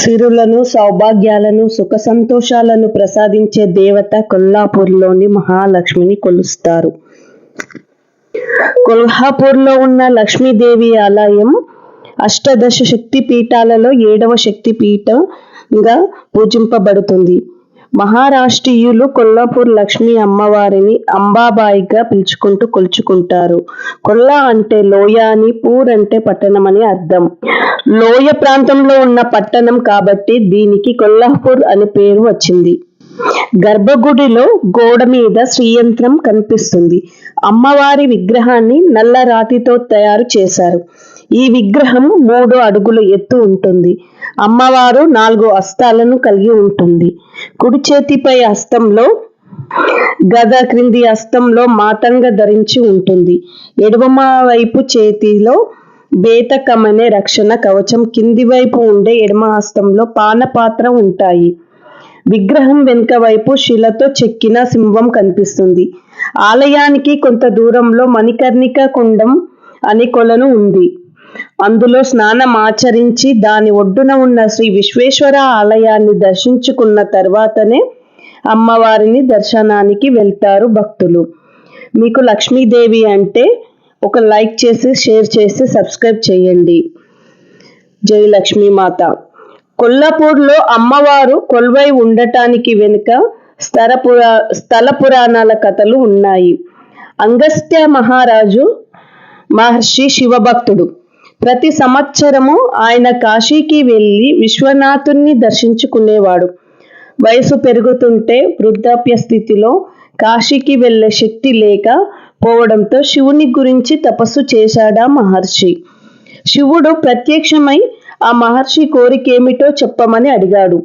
సిరులను సౌభాగ్యాలను సుఖ సంతోషాలను ప్రసాదించే దేవత కొల్లాపూర్లోని మహాలక్ష్మిని కొలుస్తారు. కొల్హాపూర్లో ఉన్న లక్ష్మీదేవి ఆలయం అష్టదశ శక్తి పీఠాలలో ఏడవ శక్తి పీఠంగా పూజింపబడుతుంది. మహారాష్ట్రీయులు కొల్లాపూర్ లక్ష్మీ అమ్మవారిని అంబాబాయిగా పిలుచుకుంటూ కొలుచుకుంటారు. కొల్లా అంటే లోయ అని పూర్ అంటే పట్టణం అని అర్థం. లోయ ప్రాంతంలో ఉన్న పట్టణం కాబట్టి దీనికి కొల్లాపూర్ అనే పేరు వచ్చింది. గర్భగుడిలో గోడ మీద శ్రీయంత్రం కనిపిస్తుంది. అమ్మవారి విగ్రహాన్ని నల్ల రాతితో తయారు చేశారు. ఈ విగ్రహం మూడు అడుగుల ఎత్తు ఉంటుంది. అమ్మవారు నాలుగు హస్తాలను కలిగి ఉంటుంది. కుడి చేతిపై హస్తంలో గద క్రింది హస్తంలో మాతంగ ధరించి ఉంటుంది. ఎడమ వైపు చేతిలో బేతకమనే రక్షణ కవచం కింది వైపు ఉండే ఎడమ హస్తంలో పానపాత్ర ఉంటాయి. విగ్రహం వెనుక వైపు శిలతో చెక్కిన సింహం కనిపిస్తుంది. ఆలయానికి కొంత దూరంలో మణికర్ణిక కుండం అనే కొలను ఉంది. అందులో స్నానం ఆచరించి దాని ఒడ్డున ఉన్న శ్రీ విశ్వేశ్వర ఆలయాన్ని దర్శించుకున్న తర్వాతనే అమ్మవారిని దర్శనానికి వెళ్తారు భక్తులు. మీకు లక్ష్మీదేవి అంటే ఒక లైక్ చేసి షేర్ చేసి సబ్స్క్రైబ్ చేయండి. జై లక్ష్మీమాత. కొల్లాపూర్లో అమ్మవారు కొల్వై ఉండటానికి వెనుక స్థల పురా స్థల పురాణాల కథలు ఉన్నాయి. అంగస్త్య మహారాజు మహర్షి శివభక్తుడు. ప్రతి సంవత్సరము ఆయన కాశీకి వెళ్ళి విశ్వనాథుణ్ణి దర్శించుకునేవాడు. వయసు పెరుగుతుంటే వృద్ధాప్య స్థితిలో కాశీకి వెళ్ళే శక్తి లేక పోవడంతో శివుని గురించి తపస్సు చేశాడా మహర్షి. శివుడు ప్రత్యక్షమై ఆ మహర్షి కోరికేమిటో చెప్పమని అడిగాడు.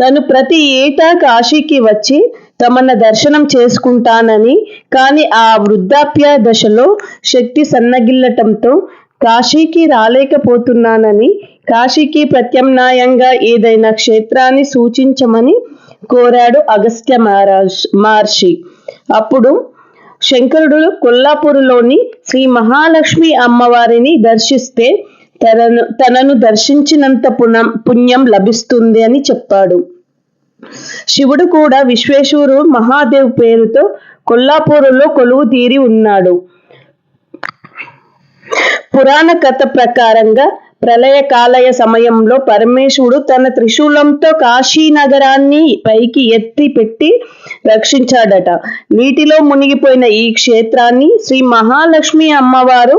తను ప్రతి ఏటా కాశీకి వచ్చి తమన దర్శనం చేసుకుంటానని కానీ ఆ వృద్ధాప్య దశలో శక్తి సన్నగిల్లటంతో కాశీకి రాలేకపోతున్నానని కాశీకి ప్రత్యామ్నాయంగా ఏదైనా క్షేత్రాన్ని సూచించమని కోరాడు అగస్త్య మహారాజ్ మహర్షి. అప్పుడు శంకరుడు కొల్లాపూరులోని శ్రీ మహాలక్ష్మి అమ్మవారిని దర్శిస్తే తనను తనను దర్శించినంత పుణ్యం పుణ్యం లభిస్తుంది అని చెప్పాడు. శివుడు కూడా విశ్వేశ్వరుడు మహాదేవ్ పేరుతో కొల్లాపూరులో కొలువు తీరి ఉన్నాడు. పురాణ కథ ప్రకారంగా ప్రళయకాలయ సమయంలో పరమేశ్వరుడు తన త్రిశూలంతో కాశీ నగరాన్ని పైకి ఎత్తి పెట్టి రక్షించాడట. నీటిలో మునిగిపోయిన ఈ క్షేత్రాన్ని శ్రీ మహాలక్ష్మి అమ్మవారు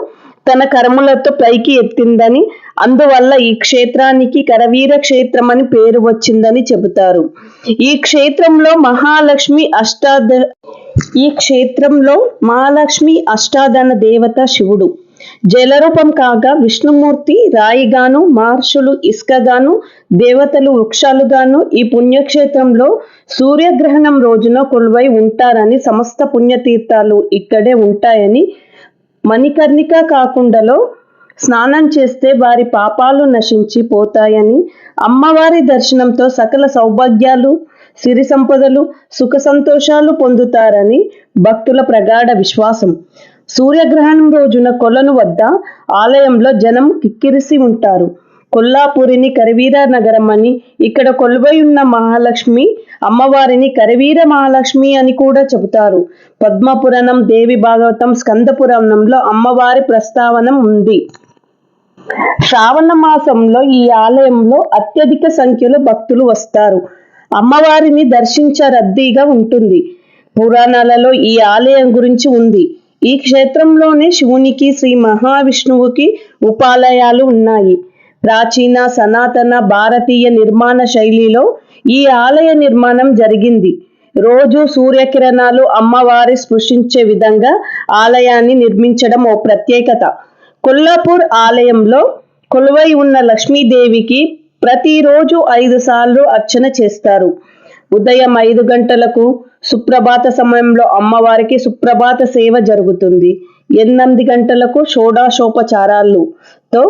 తన కరములతో పైకి ఎత్తిందని అందువల్ల ఈ క్షేత్రానికి కరవీర క్షేత్రం అని పేరు వచ్చిందని చెబుతారు. ఈ క్షేత్రంలో మహాలక్ష్మి అష్టాద ఈ క్షేత్రంలో మహాలక్ష్మి అష్టాదన దేవత శివుడు. జలరూపం కాగా విష్ణుమూర్తి రాయిగాను మహర్షులు ఇసుకగాను దేవతలు వృక్షాలుగాను ఈ పుణ్యక్షేత్రంలో సూర్యగ్రహణం రోజున కొలువై ఉంటారని సమస్త పుణ్యతీర్థాలు ఇక్కడే ఉంటాయని మణికర్ణిక కాకుండలో స్నానం చేస్తే వారి పాపాలు నశించి పోతాయని అమ్మవారి దర్శనంతో సకల సౌభాగ్యాలు సిరి సంపదలు సుఖ సంతోషాలు పొందుతారని భక్తుల ప్రగాఢ విశ్వాసం. సూర్యగ్రహణం రోజున కొలను వద్ద ఆలయంలో జనం కిక్కిరిసి ఉంటారు. కొల్లాపూరిని కరవీర నగరం అని ఇక్కడ కొలువై ఉన్న మహాలక్ష్మి అమ్మవారిని కరవీర మహాలక్ష్మి అని కూడా చెబుతారు. పద్మపురాణం దేవి భాగవతం స్కంద పురాణంలో అమ్మవారి ప్రస్తావన ఉంది. శ్రావణ మాసంలో ఈ ఆలయంలో అత్యధిక సంఖ్యలో భక్తులు వస్తారు. అమ్మవారిని దర్శించ రద్దీగా ఉంటుంది. పురాణాలలో ఈ ఆలయం గురించి ఉంది. ఈ క్షేత్రంలోనే శివునికి శ్రీ మహావిష్ణువుకి ఉపాలయాలు ఉన్నాయి. ప్రాచీన సనాతన భారతీయ నిర్మాణ శైలిలో ఈ ఆలయ నిర్మాణం జరిగింది. రోజు సూర్యకిరణాలు అమ్మవారి స్పృశించే విధంగా ఆలయాన్ని నిర్మించడం ఓ ప్రత్యేకత. కొల్లాపూర్ ఆలయంలో కొలువై ఉన్న లక్ష్మీదేవికి ప్రతిరోజు ఐదు సార్లు అర్చన చేస్తారు. ఉదయం ఐదు గంటలకు సుప్రభాత సమయంలో అమ్మవారికి సుప్రభాత సేవ జరుగుతుంది. ఎనిమిది గంటలకు షోడాశోపచారాలతో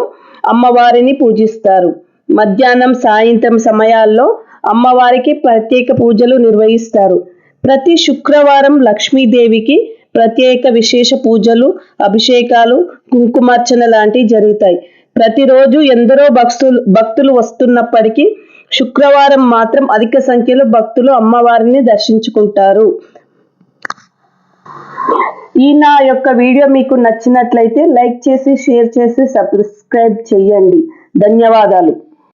అమ్మవారిని పూజిస్తారు. మధ్యాహ్నం సాయంత్రం సమయాల్లో అమ్మవారికి ప్రత్యేక పూజలు నిర్వహిస్తారు. ప్రతి శుక్రవారం లక్ష్మీదేవికి ప్రత్యేక విశేష పూజలు అభిషేకాలు కుంకుమార్చన లాంటివి జరుగుతాయి. ప్రతిరోజు ఎందరో భక్తులు భక్తులు వస్తున్నప్పటికీ శుక్రవారం మాత్రం అధిక సంఖ్యలో భక్తులు అమ్మవారిని దర్శించుకుంటారు. ఈ నా యొక్క వీడియో మీకు నచ్చినట్లయితే లైక్ చేసి షేర్ చేసి సబ్స్క్రైబ్ చేయండి. ధన్యవాదాలు.